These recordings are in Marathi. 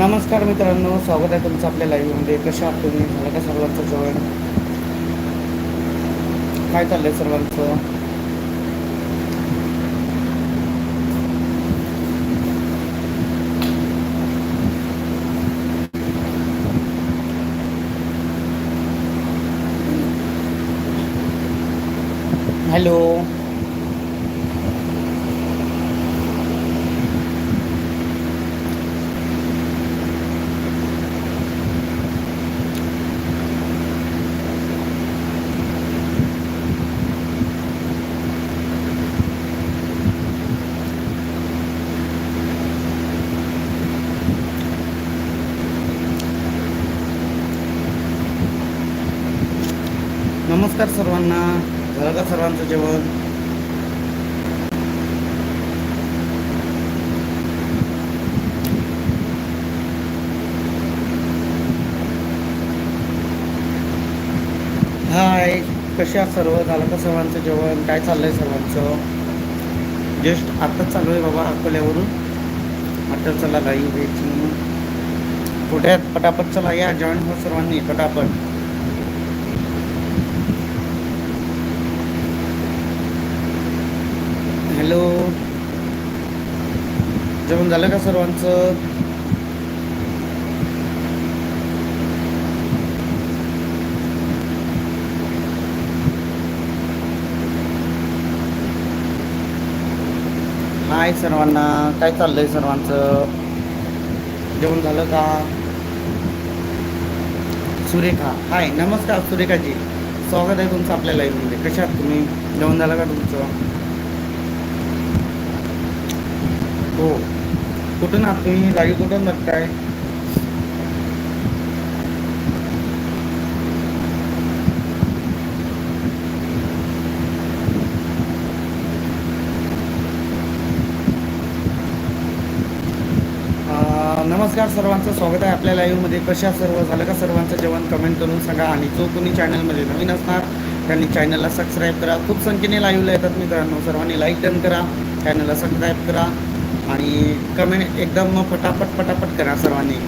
नमस्कार मित्रांनो स्वागत आहे तुमचं आपल्या लाईव्हमध्ये कशा आहात तुम्ही? झालं का सर्वांचं जॉईन काय चाललंय सर्वांचं? हॅलो. नमस्कार सर्वांना. झालं का सर्वांचं जेवण? हाय कशा सर्व? झालं का सर्वांचं जेवण? काय चाललंय सर्वांचं? जस्ट आत्ताच चालू आहे बाबा अकोल्यावरून. म्हटलं चला लाईव्ह घ्यायची म्हणून कुठे आहेत पटापट चला या जॉईन हो सर्वांनी पटापट. हॅलो. जेवण झालं का सर्वांचं? हाय सर्वांना काय चाललंय सर्वांचं? जेवण झालं का? सुरेखा हाय नमस्कार सुरेखाजी. स्वागत आहे तुमचं आपल्या लाईव्हमध्ये कशा आहात तुम्ही? जेवण झालं का तुमचं? हो. कुठून आहात तुम्ही जागी कुठून बघताय? नमस्कार सर्वांचं स्वागत आहे आपल्या लाईव्हमध्ये. कशा सर्व? झालं का सर्वांचं जेवण? कमेंट करून सांगा. आणि जो कोणी चॅनलमध्ये नवीन असणार त्यांनी चॅनलला सबस्क्राईब करा. खूप संख्येने लाईव्हला येतात मित्रांनो. सर्वांनी लाईक डन करा. चॅनलला सबस्क्राईब करा. आणि कमेंट एकदम फटाफट पटापट करा सर्वांनी.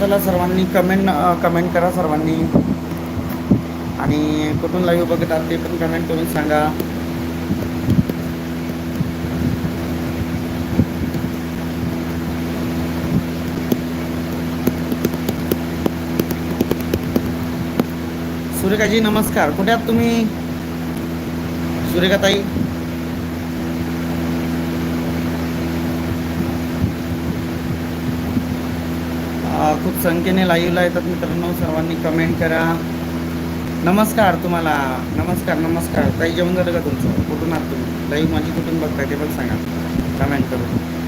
चला सर्वांनी कमेंट कमेंट करा सर्वांनी. आणि कुठून लाईव्ह बघतात ते पण कमेंट करून सांगा. सुरेखाजी नमस्कार. कुठे आहात तुम्ही? सुरेखाताई खूप संख्येने लाईव्हला येतात मित्रांनो. सर्वांनी कमेंट करा. नमस्कार तुम्हाला. नमस्कार नमस्कार. काही जेवण झालं का तुमचं? कुठून आहात तुम्ही? लाईव्ह माझी कुठून बघताय ते पण सांगा. कमेंट करून.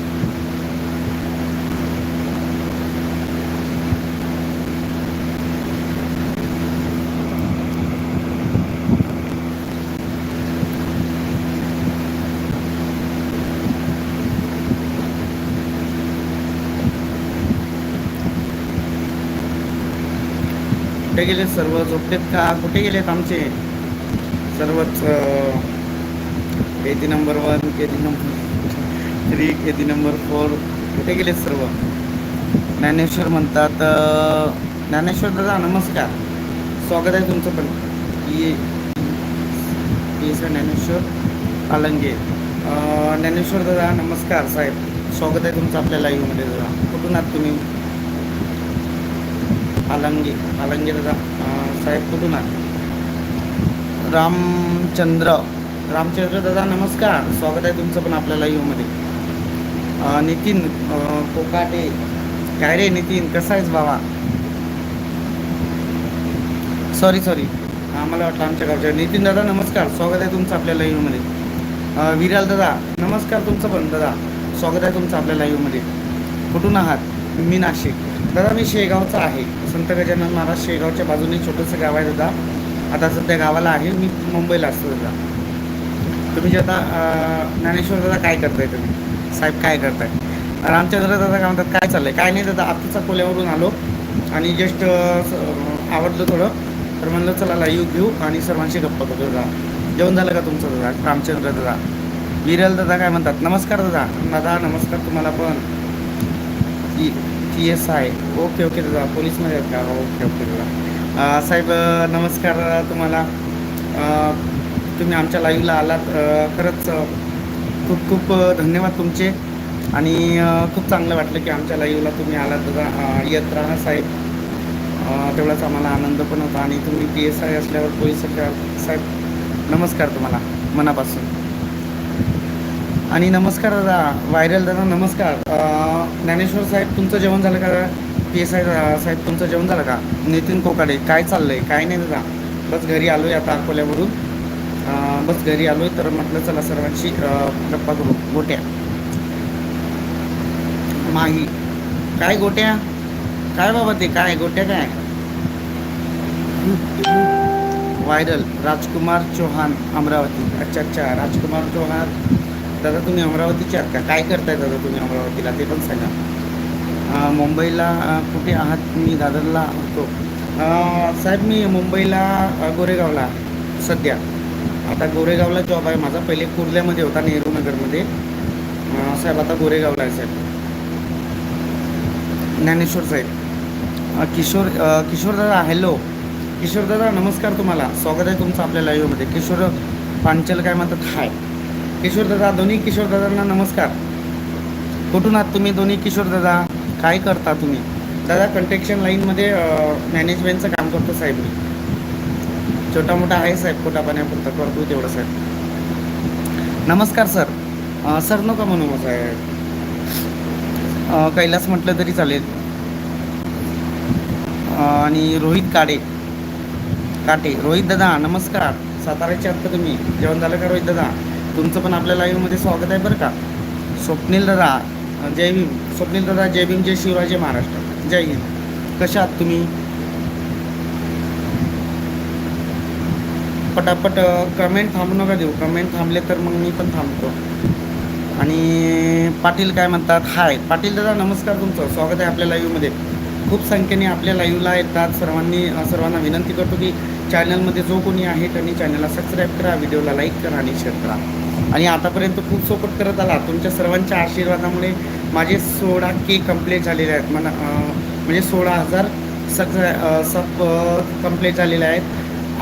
कुठे गेले सर्व? झोपलेत का? कुठे गेलेत आमचे? सर्वच K number one K number three K number four कुठे गेलेत सर्व? ज्ञानेश्वर म्हणतात ज्ञानेश्वर दादा नमस्कार. स्वागत आहे तुमचं पण. ये सर ज्ञानेश्वर? आलंगे ज्ञानेश्वर दादा नमस्कार साहेब. स्वागत आहे तुमचं आपल्या लाईव्हमध्ये दादा. कुठून आहात तुम्ही? आलंगे आलंगे दादा अं, साहेब कुठून आहात रामचंद्र. रामचंद्र दादा नमस्कार. स्वागत आहे तुमचं पण आपल्या लाईव्हमध्ये अं, नितीन कोकाटे. काय रे नितीन कसा आहेस बाबा? सॉरी सॉरी आम्हाला वाटलं आमच्या गावच्या. नितीन दादा नमस्कार. स्वागत आहे तुमचं आपल्या लाईव्हमध्ये विराल दादा नमस्कार तुमचं पण दादा. स्वागत आहे तुमचं आपल्या लाईव्हमध्ये कुठून आहात? मी नाशिक. दादा मी शेगावचा आहे. संत गजानन महाराज शेगावच्या बाजूने छोटंसं गाव आहे दादा. आता सध्या गावाला आहे. मी मुंबईला असतो दादा. तुम्ही जे आता ज्ञानेश्वर दादा काय करताय तुम्ही? साहेब काय करताय? रामचंद्र दादा काय म्हणतात? काय चाललंय? काय नाही दादा आत्ताचा कोल्यावरून आलो. आणि जस्ट आवडलं थोडं. तर म्हणलं चला लाईव्ह घेऊ आणि सर्वांशी गप्पा करतो दादा. जेवण झालं का तुमचं दादा? रामचंद्र दादा. विरल दादा काय म्हणतात? नमस्कार दादा. दादा नमस्कार तुम्हाला पण. T S I okay okay दादा. पोलीसमध्ये आहेत का? ओके ओके दादा. साहेब नमस्कार तुम्हाला. तुम्ही आमच्या लाईव्हला आलात. खरंच खूप खूप धन्यवाद तुमचे. आणि खूप चांगलं वाटलं की आमच्या लाईव्हला तुम्ही आलात दादा. येत राहा साहेब. तेवढाच आम्हाला आनंद पण होता. आणि तुम्ही पी एस आय असल्यावर पोलीस साहेब नमस्कार तुम्हाला मनापासून. आणि नमस्कार दादा व्हायरल दादा नमस्कार. ज्ञानेश्वर साहेब तुमचं जेवण झालं का? पी एस आय साहेब तुमचं जेवण झालं का? नितीन कोकाडे काय चाललंय? काय नाही दादा. बस घरी आलो आहे आता अकोल्यावरून. बस घरी आलो आहे तर म्हटलं चला सर्वांशी गप्पा करू. गोट्या. माही. काय गोट्या? काय बाबा ते? काय? गोट्या काय? व्हायरल राजकुमार चौहान अमरावती. अच्छा अच्छा. राजकुमार चौहान. दादा तुम्ही अमरावतीचे आहात का? काय करताय दादा तुम्ही अमरावतीला? ते पण सांगा. मुंबईला कुठे आहात? मी दादरला होतो. साहेब मी मुंबईला गोरेगावला सध्या. आता गोरेगावला जॉब आहे. माझा पहिले कुर्ल्यामध्ये होता नेहरू नगरमध्ये. साहेब आता गोरेगावला आहे साहेब. ज्ञानेश्वर साहेब. किशोर किशोर दादा हॅलो किशोर दादा नमस्कार तुम्हाला. स्वागत आहे तुमचं आपल्या लाईव्हमध्ये किशोर पांचल काय म्हणतात? हाय. किशोर दादा दोन्ही किशोर दादांना नमस्कार. कुठून आहात तुम्ही दोन्ही किशोर दादा? काय करता तुम्ही? दादा कंटेक्शन लाईनमध्ये मॅनेजमेंटचं काम करतो साहेब मी. छोटा मोठा आहे साहेब खोटा पाण्यापुरतं करतो तेवढं साहेब. नमस्कार सर. सर नका म्हणू मग साहेब. कैलास म्हटलं तरी चालेल. आणि रोहित काडे. काटे. रोहित दादा नमस्कार. साताऱ्याचे आत्ता तुम्ही? जेवण झालं का रोहित दादा? तुमचं पण आपल्या लाईव्हमध्ये स्वागत आहे बरं का? स्वप्नील दादा जय भीम. स्वप्नील दादा जय भीम जय शिवराजे महाराष्ट्र. जय हिंद. कशा आहात तुम्ही? पटापट कमेंट थांबू नका देऊ. कमेंट थांबले तर मग मी पण थांबतो. आणि पाटील काय म्हणतात? हाय. पाटील दादा नमस्कार तुमचं. स्वागत आहे आपल्या लाईव्हमध्ये खूप संख्येने आपल्या लाईव्हला येतात. सर्वांनी सर्वांना विनंती करतो की चॅनलमध्ये जो कोणी आहे त्यांनी चॅनलला सबस्क्राईब करा व्हिडिओला लाईक करा आणि शेअर करा. आणि आतापर्यंत खूप सपोर्ट करत आला. तुमच्या सर्वांच्या आशीर्वादामुळे माझे सोळा के कंप्लीट झालेले आहेत. मला म्हणजे सोळा हजार सक्स सब कंप्लीट झालेले आहेत.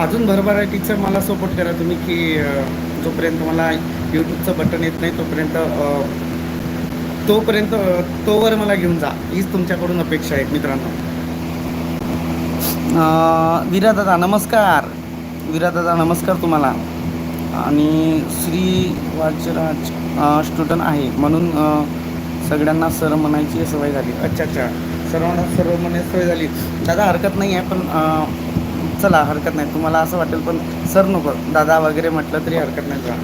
अजून भरभराटीचं मला सपोर्ट करा तुम्ही की जोपर्यंत मला यूट्यूबचं बटन येत नाही तोपर्यंत तोपर्यंत तोवर मला घेऊन जा. हीच तुमच्याकडून अपेक्षा आहे मित्रांनो. विरा दादा नमस्कार. विरा दादा नमस्कार तुम्हाला. आणि श्री वाजराज स्टुडंट आहे. म्हणून सगळ्यांना सर म्हणायची सवय झाली. अच्छा अच्छा. सर्वांना सर म्हणायची सवय झाली. दादा हरकत नाही आहे पण चला हरकत नाही. तुम्हाला असं वाटेल पण सर नको. दादा वगैरे म्हटलं तरी हरकत नाही. जा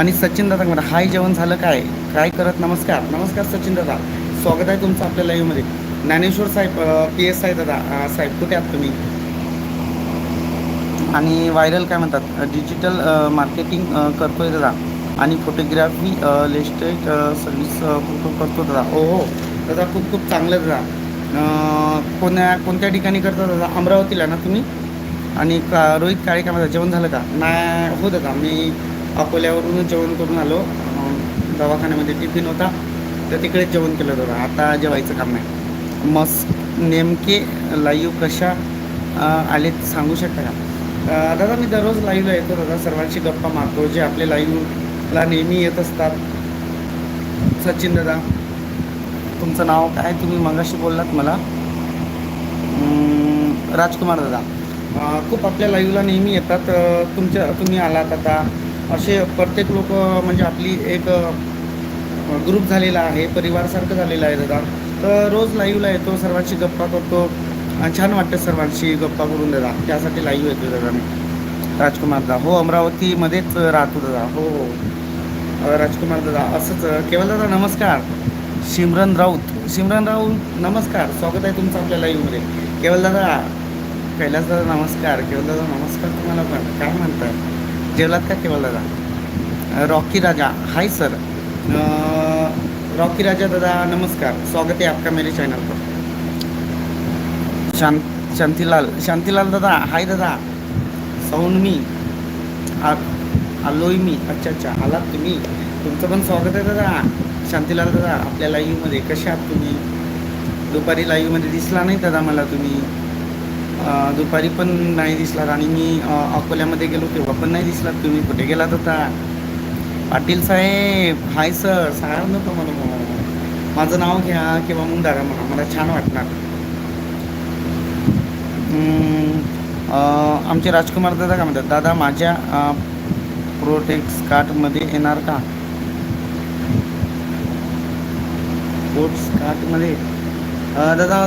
आणि सचिन दादा म्हणा हाय जेवण झालं काय? काय करत? नमस्कार. नमस्कार सचिन दादा. स्वागत आहे तुमचं आपल्या लाईव्हमध्ये ज्ञानेश्वर साहेब पी एस आय दादा साहेब कुठे आहात तुम्ही? आणि व्हायरल काय म्हणतात डिजिटल मार्केटिंग करतोय दादा. आणि फोटोग्राफी लेस्टेट सर्व्हिस करतो दादा. ओ हो. दादा खूप खूप चांगलं दादा. कोण्या कोणत्या ठिकाणी करता दादा? अमरावतीला ना तुम्ही? आणि का रोहित काळे काय म्हणतात जेवण झालं का? नाही हो दादा मी अकोल्यावरूनच जेवण करून आलो. दवाखान्यामध्ये टिफिन होता. तर तिकडेच जेवण केलं दादा. आता जेवायचं काम नाही मस्त नेमके लाईव्ह कशा आलेत सांगू शकता का? दादा मी दररोज लाईव्हला येतो दादा. सर्वांशी गप्पा मारतो. जे आपले लाईव्हला नेहमी येत असतात. सचिन दादा तुमचं नाव काय? तुम्ही मगाशी बोललात मला. राजकुमार दादा. खूप आपल्या लाईव्हला नेहमी येतात. तुमच्या तुम्ही आलात आता. असे प्रत्येक लोक म्हणजे आपली एक ग्रुप झालेला आहे. परिवारसारखं झालेलं आहे दादा. तर रोज लाईव्हला येतो सर्वांशी गप्पा करतो. छान वाटतं सर्वांशी गप्पा करून दादा. त्यासाठी लाईव्ह येतो दादा मी. राजकुमार दादा हो अमरावतीमध्येच राहतो दादा. हो हो. राजकुमार दादा असंच केवळ दादा नमस्कार. सिमरन राऊत. सिमरन राऊत नमस्कार. स्वागत आहे तुमचं आपल्या लाईव्हमध्ये केवळ दादा कैलास दादा नमस्कार. केवळ दादा नमस्कार तुम्हाला पण. काय म्हणतात जेवलात का केवळ दादा? Rocky Raja. Hi sir. Rocky Raja दादा नमस्कार. स्वागत है आपका मेरे चैनल पर. शांत शांतीलाल शांतीलाल दादा हाय दादा. साऊंड मी. आ आलोय मी. अच्छा अच्छा. आलात तुम्ही. तुमचं पण स्वागत आहे दादा. शांतीलाल दादा आपल्या लाईव्हमध्ये कसे आहात तुम्ही? दुपारी लाईव्हमध्ये दिसला नाही दादा मला तुम्ही. दुपारी पण नाही दिसलात आणि मी अकोल्यामध्ये गेलो तेव्हा पण नाही दिसलात तुम्ही कुठे गेलात होता पाटील साहेब हाय सर. सांगा नको मला माझं नाव घ्या किंवा मग दादा म्हणा. मला छान वाटणार. आमचे राजकुमार दादा काय म्हणतात? दादा माझ्या प्रोटेक्स कार्टमध्ये येणार का? स्पोर्ट्स कार्टमध्ये दादा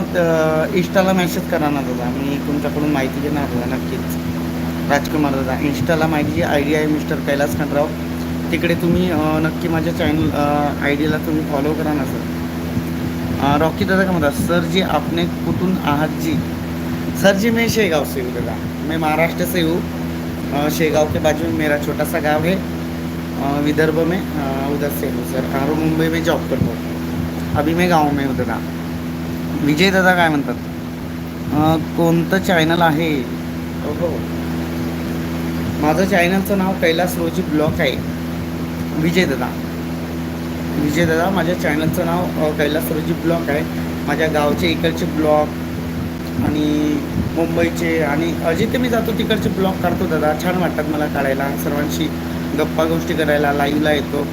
इंस्टाला मेसेज करा ना दादा. मी तुमच्याकडून माहिती घेणार दादा नक्कीच. राजकुमार दादा इन्स्टाला माझी आय डी आहे मिस्टर कैलास खंडराव तिकडे तुम्ही नक्की माझ्या चॅनल आय डीला तुम्ही फॉलो करा ना सर रॉकी दादा काय म्हणतात? सर जी आपण कुठून आहात जी? सर जी मैं शेगाव से हूँ दादा। मैं महाराष्ट्र से हूँ। अ, शेगाव के बाजू में मेरा छोटा सा गांव है। विदर्भ में। उधर से हूँ सर। और मुंबई में जॉब करतो अभी मैं गाव में हूँ दादा। विजय दादा काय म्हणतात? कोणतं चॅनल आहे? हो माझं चॅनलचं नाव कैलास रोजी ब्लॉक आहे. विजय दादा। विजय दादा माझ्या चॅनलचं नाव कैलास रोजी ब्लॉक आहे. माझ्या गावचे इकडचे ब्लॉक आणि मुंबईचे आणि अजिथे जिथे मी जातो तिकडचे ब्लॉग काढतो दादा. छान वाटतात मला काढायला. सर्वांशी गप्पा गोष्टी करायला लाईव्हला येतो.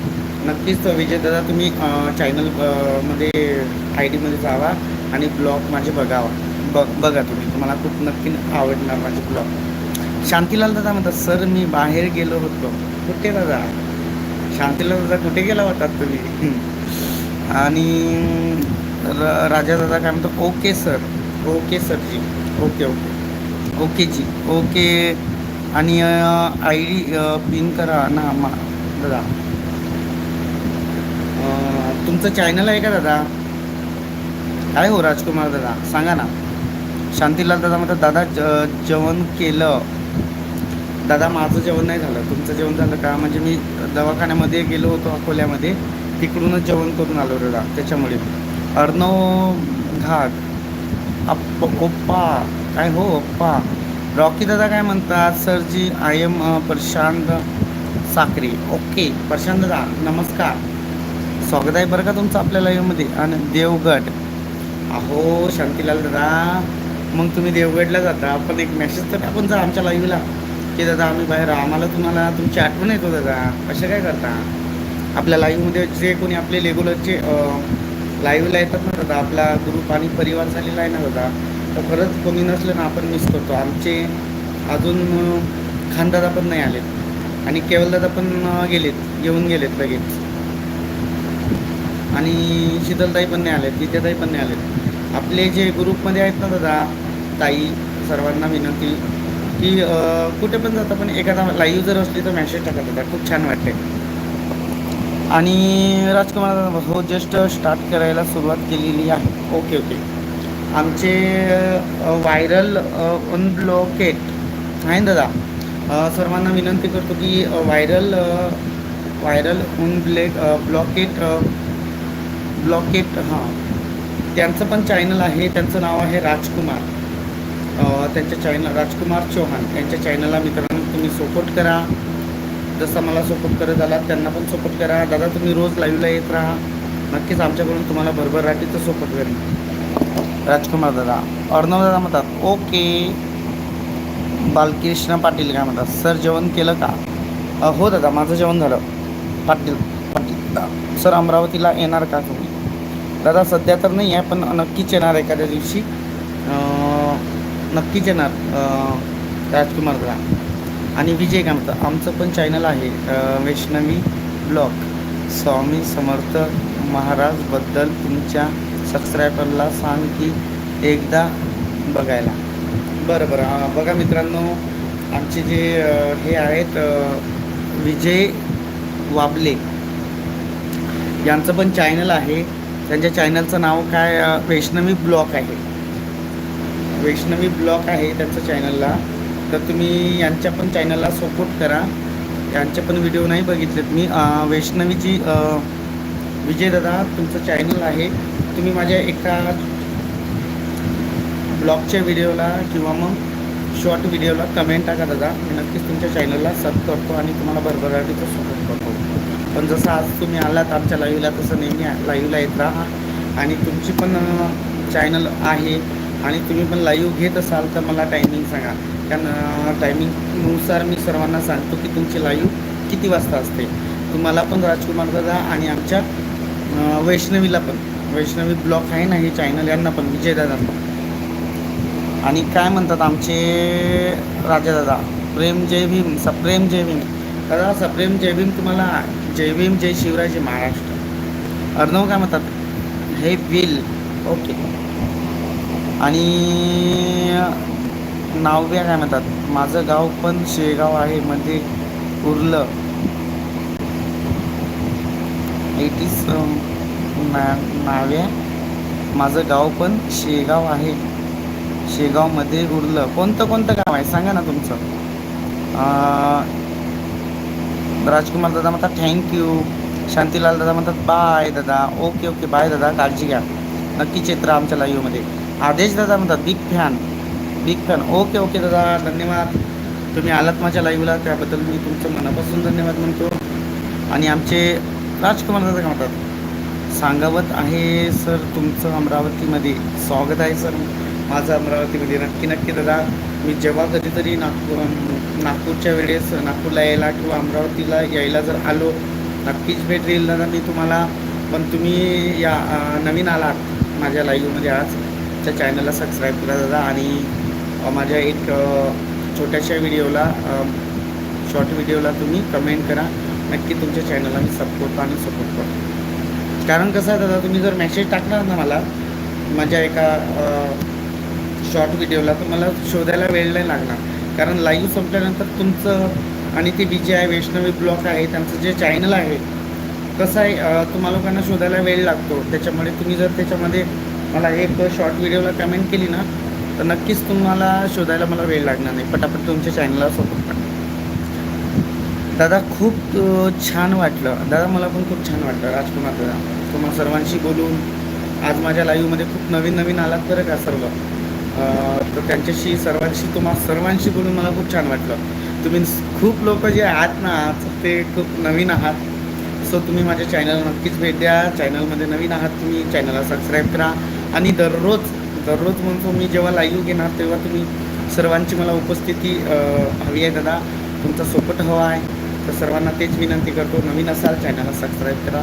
नक्कीच विजय दादा तुम्ही चॅनलमध्ये आय डीमध्ये जावा आणि ब्लॉग माझे बघावा. बघ बघा तुम्ही. तुम्हाला खूप नक्की आवडणार माझे ब्लॉग. शांतीलाल दादा म्हणतात सर मी बाहेर गेलो होतो. कुठे दादा? शांतीलाल दादा कुठे गेला होतात तुम्ही? आणि र राजा दादा काय म्हणतो ओके सर. ओके सरजी okay okay. Okay ji. Okay. आणि आय डी पिन करा ना मा दादा. तुमचं चॅनल आहे का दादा? काय हो राजकुमार दादा? सांगा ना. शांतीलाल दादा म्हणतात दादा ज जेवण केलं. दादा माझं जेवण नाही झालं. तुमचं जेवण झालं का? म्हणजे मी दवाखान्यामध्ये गेलो होतो अकोल्यामध्ये. तिकडूनच जेवण करून आलो दादा. त्याच्यामुळे. अर्णव घाट. अप्प. ओप्पा काय हो ओप्पा रॉकी दादा काय म्हणतात? सरजी I am Prashant Sakhare okay Prashant दादा नमस्कार. स्वागत आहे बरं का तुमचं आपल्या लाईव्हमध्ये आणि देवगड. अहो शांतीलाल दादा. मग तुम्ही देवगडला जाता. आपण एक मेसेज तर टाकून जा आमच्या लाईव्हला की दादा आम्ही बाहेर आम्हाला तुम्हाला तुमची आठवण येतो हो दादा. कशा काय करता? आपल्या लाईव्हमध्ये जे कोणी आपले रेग्युलरचे लाईव्हला येतात ना दादा आपला ग्रुप आणि परिवार झालेला आहे ना दादा तर खरंच कोणी नसलं ना आपण मिस करतो. आमचे अजून खानदादा पण नाही आलेत. आणि केवलदादा पण गेलेत येऊन गेलेत लगेच. आणि शीतलताई पण नाही आलेत विद्याताई पण नाही आलेत. आपले जे ग्रुपमध्ये आहेत ना दादा ताई सर्वांना विनंती की कुठे पण जाता पण एखादा लाईव्ह जर असली तर मॅसेज टाका दादा. खूप छान वाटते आणि राजकुमार हो जस्ट स्टार्ट करायला सुरुवात केलेली आहे. Okay okay. आमचे व्हायरल अनब्लॉकेट आहे दादा? सर्वांना विनंती करतो की viral viral unblock blocked blocked हां. त्यांचं पण चॅनल आहे त्यांचं नाव आहे राजकुमार. त्यांच्या चॅनल राजकुमार चौहान. यांच्या चॅनलला मित्रांनो तुम्ही सपोर्ट करा. जसं मला सपोर्ट करत आलात त्यांना पण सपोर्ट करा. दादा तुम्ही रोज लाईव्हला येत राहा. नक्कीच आमच्याकडून तुम्हाला भरभर राठीचं सपोर्ट करेन राजकुमार दादा अर्णव दादा म्हणतात ओके. बालकृष्ण पाटील काय म्हणतात सर जेवण केलं का? हो दादा माझं जेवण झालं. पाटील पाटील दा- सर अमरावतीला येणार का तुम्ही? दादा सध्या तर नाही आहे पण नक्कीच येणार एखाद्या दिवशी. नक्कीच येणार राजकुमार दादा. आणि विजय काय आमचं पण चॅनल आहे वैष्णवी ब्लॉग. स्वामी समर्थ महाराजबद्दल तुमच्या सबस्क्रायबरला सांग की एकदा बघायला. बरं बरं. बघा मित्रांनो आमचे जे हे आहेत विजय वाबले. यांचं पण चॅनल आहे. त्यांच्या चॅनलचं नाव काय वैष्णवी ब्लॉक आहे. वैष्णवी ब्लॉक आहे त्यांचं चॅनलला तर तुम्ही यांच्या पण चॅनलला सपोर्ट करा. यांचे पण व्हिडिओ नाही बघितलेत. मी वैष्णवीची विजयदादा तुमचं चॅनल आहे. तुम्ही माझ्या एका ब्लॉगच्या व्हिडिओला किंवा मग शॉर्ट व्हिडिओला कमेंट टाका दादा. मी नक्कीच तुमच्या चॅनलला सब करतो आणि तुम्हाला भरभराटीचं सपोर्ट करतो. पण जसं आज तुम्ही आलात आमच्या लाईव्हला तसं नेहमी लाईव्हला येत राहा. आणि तुमची पण चॅनल आहे आणि तुम्ही पण लाईव्ह घेत असाल तर मला टायमिंग सांगा. कारण टायमिंगनुसार मी सर्वांना सांगतो की तुमची लाईव्ह किती वाजता असते. तुम्हाला पण राजकुमार दादा आणि आमच्या वैष्णवीला पण. वैष्णवी ब्लॉक आहे ना हे चॅनल यांना पण विजय दादा आणि काय म्हणतात आमचे राजा दादा? प्रेम जय भीम सप्रेम जय भीम. दादा सप्रेम जय भीम तुम्हाला जय भीम जय शिवराय जय महाराष्ट्र. अर्णव काय म्हणतात? हे विल ओके आणि नावव्या काय म्हणतात? माझं गाव पण शेगाव आहे मध्ये उरलं. इट इज um, ना नाव्या माझं गाव पण शेगाव आहे. शेगावमध्ये उरलं. कोणतं कोणतं गाव आहे? सांगा ना तुमचं. राजकुमार दादा म्हणतात थँक्यू शांतीलाल दादा म्हणतात बाय दादा. ओके ओके बाय दादा. काळजी घ्या. नक्की चित्र आमच्या लाईव्हमध्ये आदेश दादा म्हणतात big fan big fan okay okay दादा. धन्यवाद. तुम्ही आलात माझ्या लाईव्हला त्याबद्दल मी तुमचं मनापासून धन्यवाद म्हणतो. आणि आमचे राजकुमार दादा काय म्हणतात सांगावत आहे सर तुमचं अमरावतीमध्ये. स्वागत आहे सर. माझं अमरावतीमध्ये. नक्की नक्की दादा. मी जेव्हा कधीतरी नागपूर नागपूरच्या वेळेस नागपूरला यायला किंवा अमरावतीला यायला जर आलो नक्कीच भेट देईल दादा मी तुम्हाला. पण तुम्ही या नवीन आलात माझ्या लाईव्हमध्ये आज. त्या चॅनलला सबस्क्राईब करा दादा. आणि माझ्या एक छोट्याशा व्हिडिओला शॉर्ट व्हिडिओला तुम्ही कमेंट करा. नक्की तुमच्या चॅनलला मी सपोर्ट आणि सपोर्ट करतो. कारण कसं आहे दादा तुम्ही जर मेसेज टाकणार ना मला माझ्या एका शॉर्ट व्हिडिओला तर मला शोधायला वेळ नाही लागणार. कारण लाईव्ह संपल्यानंतर तुमचं आणि ते बी जे आहे वैष्णवी ब्लॉक आहे त्यांचं जे चॅनल आहे कसं आहे तुम्हा लोकांना शोधायला वेळ लागतो. त्याच्यामुळे तुम्ही जर त्याच्यामध्ये मला एक शॉर्ट व्हिडिओला कमेंट केली ना तर नक्कीच तुम्हाला शोधायला मला वेळ लागणार नाही पटापट तुमच्या चॅनलला सपोर्ट करा. दादा खूप छान वाटलं. दादा मला पण खूप छान वाटलं राजकुमार दादा. तुम्हा सर्वांशी बोलून आज माझ्या लाईव्हमध्ये खूप नवीन नवीन आलात बरं का सर्व. तर त्यांच्याशी सर्वांशी तुम्हा सर्वांशी बोलून मला खूप छान वाटलं. तुम्ही खूप लोक जे आहात ना ते खूप नवीन आहात. सो तुम्ही माझ्या चॅनल नक्कीच भेट द्या. चॅनलमध्ये नवीन आहात तुम्ही चॅनलला सबस्क्राईब करा. आणि दररोज दररोज म्हणतो मी जेव्हा लाईव्ह घेणार तेव्हा तुम्ही सर्वांची मला उपस्थिती हवी आहे दादा. तुमचा सोपट हवा आहे. तर सर्वांना तेच विनंती करतो नवीन असाल चॅनलला सबस्क्राईब करा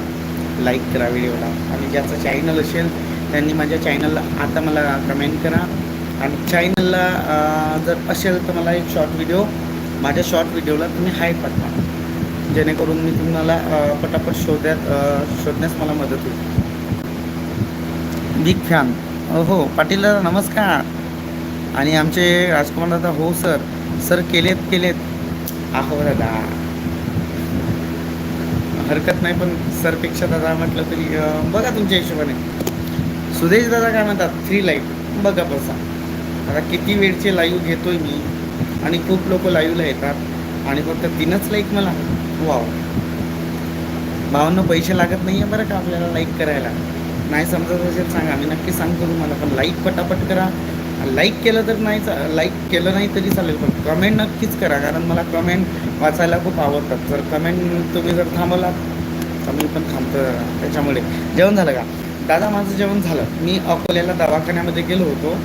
लाईक करा व्हिडिओला आणि ज्याचं चॅनल असेल त्यांनी माझ्या चॅनलला आता मला कमेंट करा. आणि चॅनलला जर असेल तर मला एक शॉर्ट व्हिडिओ माझ्या शॉर्ट व्हिडिओला तुम्ही हाय पाठवा. जेणेकरून मी तुम्हाला पटापट शोधण्यात शोधण्यास मला मदत होईल. बिग फॅन हो पाटील दादा नमस्कार. आणि आमचे राजकुमार दादा हो सर. सर केलेत केलेत. आहो दादा. हरकत नाही पण सरपेक्षा दादा म्हटलं तरी बघा तुमच्या हिशोबाने. सुदेश दादा काय म्हणतात? फ्री लाईव्ह बघा बसा. आता किती वेळचे लाईव्ह घेतोय मी. आणि खूप लोक लाईव्हला येतात. आणि फक्त तीनच लाईक मला. वाव भावांना पैसे लागत नाही आहे बरं का आपल्याला लाईक करायला? नाही समजत असेल सांगा. मी नक्की सांगतो तुम्हाला पण लाईक पटापट करा. लाईक केलं तर नाही लाईक केलं नाही तरी चालेल पण कमेंट नक्कीच करा कारण मला कमेंट वाचायला खूप आवडतात. जर कमेंट तुम्ही जर थांबवला तर मी पण थांबतो त्याच्यामुळे. जेवण झालं का? दादा माझं जेवण झालं. मी अकोल्याला दवाखान्यामध्ये गेलो होतो.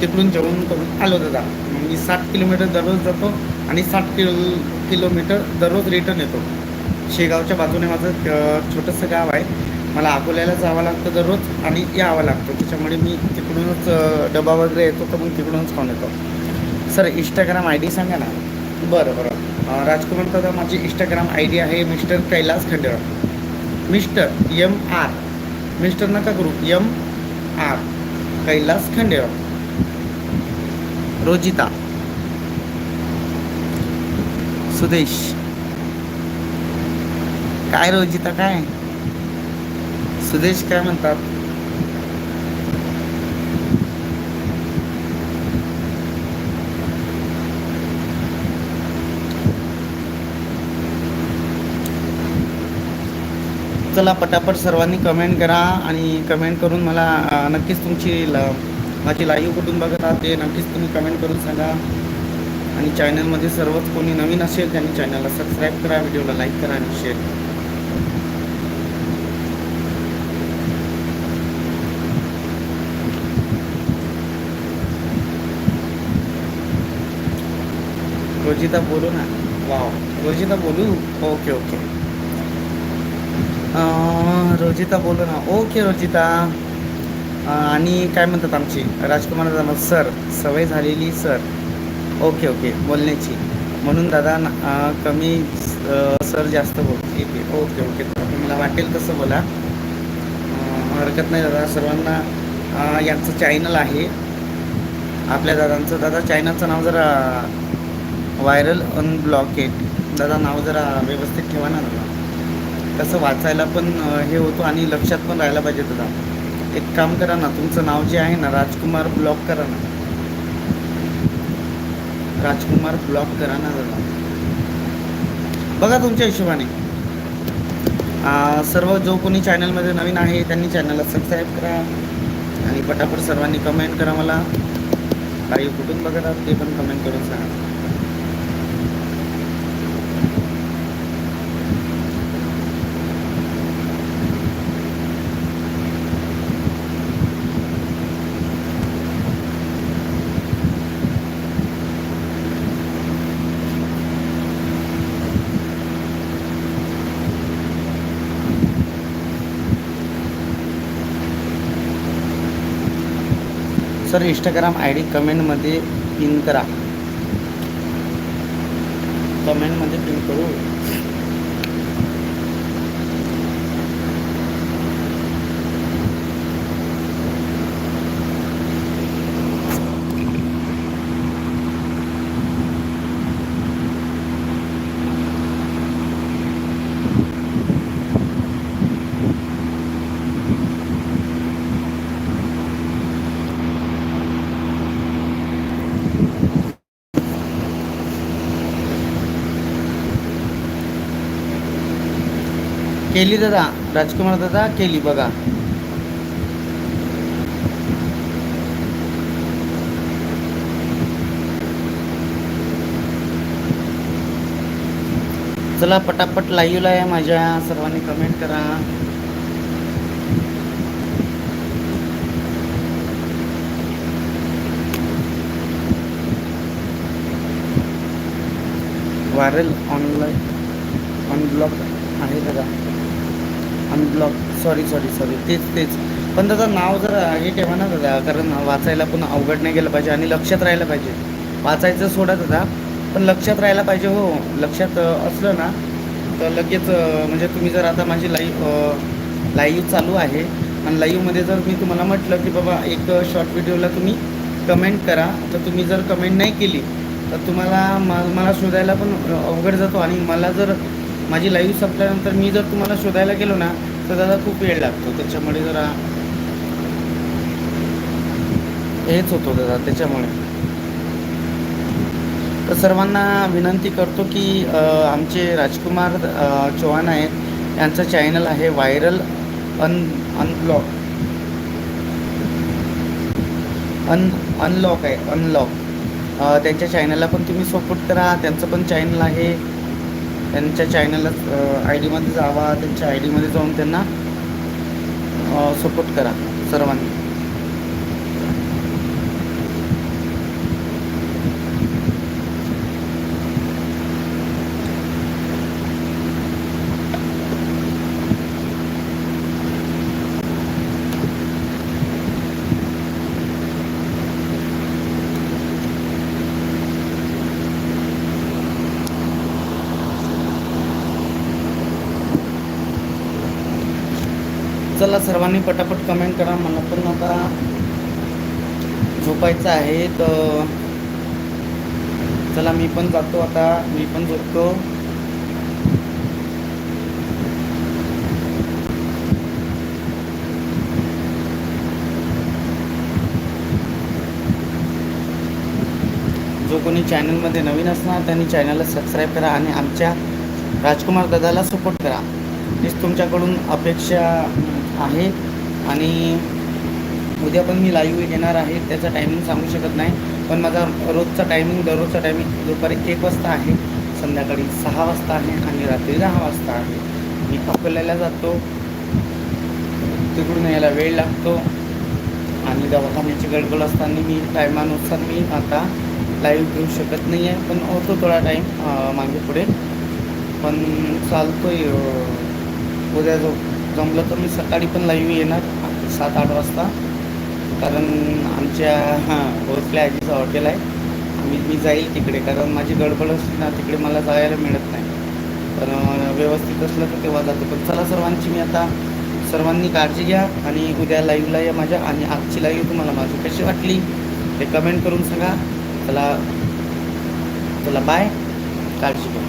तिकडून जेवण करून आलो दादा. मी सात किलोमीटर दररोज जातो आणि साठ किलो किलोमीटर दररोज रिटर्न येतो. शेगावच्या बाजूने माझं छोटंसं गाव आहे. मला अकोल्याला जावं लागतं दररोज आणि यावं लागतं. त्याच्यामुळे मी तिकडूनच डबा वगैरे येतो तर मग तिकडूनच खाऊन येतो. सर इंस्टाग्राम आय डी सांगा ना. बरं बरं. राजकुमार दादा माझी इंस्टाग्राम आय डी आहे mister Kailas Khanderao. Mister M R mister नका करू एम आर कैलास खंडेराव. रोजिता. सुदेश. काय रोजिता काय? सुदेश काय म्हणतात? चला पटापट सर्वांनी कमेंट करा आणि कमेंट करून मला नक्कीच तुमची ल माझी लाईव्ह कुठून बघत आहात ते नक्कीच तुम्ही कमेंट करून सांगा. आणि चॅनलमध्ये सर्वच कोणी नवीन असेल त्यांनी चॅनलला सबस्क्राईब करा व्हिडिओला लाईक करा आणि शेअर करा. रोजिता बोलू ना? वाव रोजिता बोलू? ओके ओके रोजिता बोलू ना? Okay Rosita. आणि काय म्हणतात आमची? राजकुमार दादा सर सवय झालेली सर ओके ओके बोलण्याची. म्हणून दादा कमी सर जास्त बोल ठीक आहे. ओके ओके तुम्हाला वाटेल तसं बोला. हरकत नाही दादा. सर्वांना यांचं चॅनल आहे. आपल्या दादांचं. दादा चॅनलचं नाव जरा व्हायरल अनब्लॉकेट दादा नाव जरा व्यवस्थित ठेवा ना दादा. तसं वाचायला पण हे होतो आणि लक्षात पण राहायला पाहिजे दादा. एक काम करा ना तुमचं नाव जे आहे ना राजकुमार ब्लॉक करा ना. राजकुमार ब्लॉक करा ना दादा. बघा तुमच्या हिशोबाने. सर्व जो कोणी चॅनलमध्ये नवीन आहे त्यांनी चॅनलला सबस्क्राईब करा. आणि पटापट सर्वांनी कमेंट करा मला. काही कुठून बघत आहात ते पण कमेंट करून सांगा. सर इंस्टाग्राम आय डी कमेंटमध्ये पिन करा. कमेंटमध्ये पिन करू. केली दादा राजकुमार दादा केली बघा. चला पटापट लाईव्हला आहे माझ्या सर्वांनी कमेंट करा. व्हायरल ऑनलाईन अनब्लॉक आहे दादा. अनब्लॉक सॉरी सॉरी सॉरी तेच तेच. पण त्याचं नाव जरा हे ठेवा ना दादा कारण वाचायला पण अवघड नाही गेलं पाहिजे आणि लक्षात राहायला पाहिजे. वाचायचं सोडा दादा पण लक्षात राहायला पाहिजे हो. लक्षात असलं ना तर लगेच म्हणजे तुम्ही जर आता माझी लाईव्ह लाईव्ह चालू आहे आणि लाईव्हमध्ये जर मी तुम्हाला म्हटलं की बाबा एक शॉर्ट व्हिडिओला तुम्ही कमेंट करा तर तुम्ही जर कमेंट नाही केली तर तुम्हाला म मला शोधायला पण अवघड जातो आणि मला जर माझी लाईव्ह संपल्यानंतर मी जर तुम्हाला शोधायला गेलो ना तर दादा खूप वेळ लागतो. त्याच्यामुळे जरा हेच होतो दादा त्याच्यामुळे. तर सर्वांना विनंती करतो की आमचे राजकुमार चौहान चव्हाण आहेत यांचं चॅनल आहे viral un unblock un unlock आहे अनलॉक त्यांच्या चॅनलला पण तुम्ही सपोर्ट करा त्यांचं पण चॅनल आहे. त्यांच्या चॅनलला आय डीमध्ये जावा त्यांच्या आय डीमध्ये जाऊन त्यांना सपोर्ट करा सर्वांनी. चला सर्वांनी पटापट कमेंट करा मला पण आता झोपायचं आहे तर चला मी पण जातो आता मी पण झोपतो. जो कोणी चॅनलमध्ये नवीन असणार त्यांनी चॅनलला सबस्क्राईब करा आणि आमच्या राजकुमार दादाला सपोर्ट करा. हीच तुमच्याकडून अपेक्षा आहे. आणि उद्या पण मी लाईव्ह येणार आहे त्याचा टायमिंग सांगू शकत नाही. पण माझा रोजचा टायमिंग दररोजचा टायमिंग दुपारी एक वाजता आहे. संध्याकाळी सहा वाजता आहे आणि रात्री दहा वाजता आहे. मी अकोल्याला जातो. तिकडून यायला वेळ लागतो. आणि दवाखान्याची गडबड असताना मी टायमानुसार मी आता लाईव्ह घेऊ शकत नाही आहे पण होतो थोडा टाईम मागे पुढे. पण चालतो आहे उद्या जो जमलं तर मी सकाळी पण लाईव्ह येणार सात आठ वाजता. कारण आमच्या हां ओळखल्या आजीचं हॉटेल आहे. मी मी जाईल तिकडे कारण माझी गडबड असली ना तिकडे मला जायला मिळत नाही. तर व्यवस्थित असलं तर तेव्हा जातो. पण चला सर्वांची मी आता सर्वांनी काळजी घ्या आणि उद्या लाईव्हला या माझ्या आणि आजची लाईव्ह तुम्हाला माझी कशी वाटली ते कमेंट करून सांगा. चला चला बाय काळजी घ्या.